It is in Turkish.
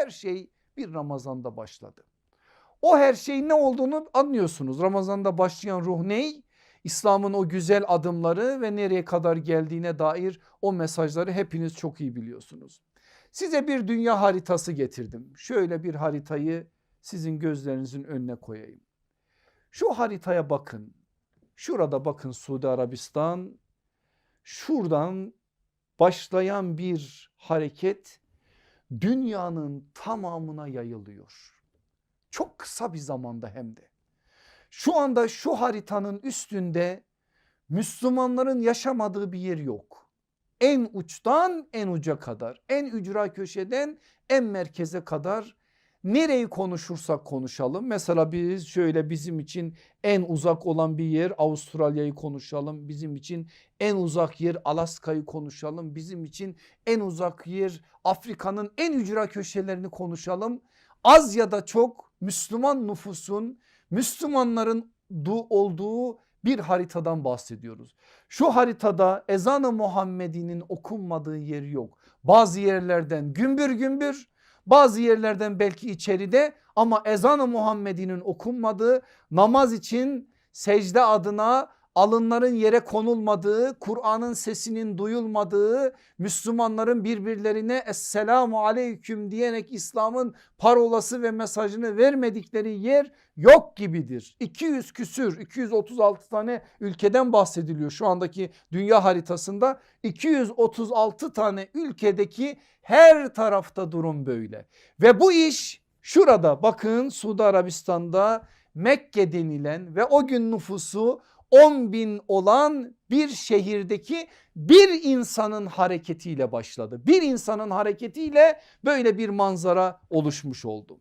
Her şey bir Ramazan'da başladı. O her şeyin ne olduğunu anlıyorsunuz. Ramazan'da başlayan ruh ney? İslam'ın o güzel adımları ve nereye kadar geldiğine dair o mesajları hepiniz çok iyi biliyorsunuz. Size bir dünya haritası getirdim. Şöyle bir haritayı sizin gözlerinizin önüne koyayım. Şu haritaya bakın. Şurada bakın Suudi Arabistan. Şuradan başlayan bir hareket dünyanın tamamına yayılıyor. Çok kısa bir zamanda hem de. Şu anda şu haritanın üstünde Müslümanların yaşamadığı bir yer yok. En uçtan en uca kadar, en ücra köşeden en merkeze kadar nereyi konuşursak konuşalım. Mesela biz şöyle bizim için en uzak olan bir yer Avustralya'yı konuşalım. Bizim için en uzak yer Alaska'yı konuşalım. Bizim için en uzak yer Afrika'nın en ücra köşelerini konuşalım. Az ya da çok Müslüman nüfusun Müslümanların du olduğu bir haritadan bahsediyoruz. Şu haritada ezan-ı Muhammedi'nin okunmadığı yer yok. Bazı yerlerden gümbür gümbür bazı yerlerden belki içeride ama ezan-ı Muhammedi'nin okunmadığı namaz için secde adına alınların yere konulmadığı, Kur'an'ın sesinin duyulmadığı, Müslümanların birbirlerine Esselamu Aleyküm diyerek İslam'ın parolası ve mesajını vermedikleri yer yok gibidir. 200 küsür 236 tane ülkeden bahsediliyor şu andaki dünya haritasında. 236 tane ülkedeki her tarafta durum böyle. Ve bu iş şurada. Bakın Suudi Arabistan'da Mekke denilen ve o gün nüfusu 10 bin olan bir şehirdeki bir insanın hareketiyle başladı. Bir insanın hareketiyle böyle bir manzara oluşmuş oldu.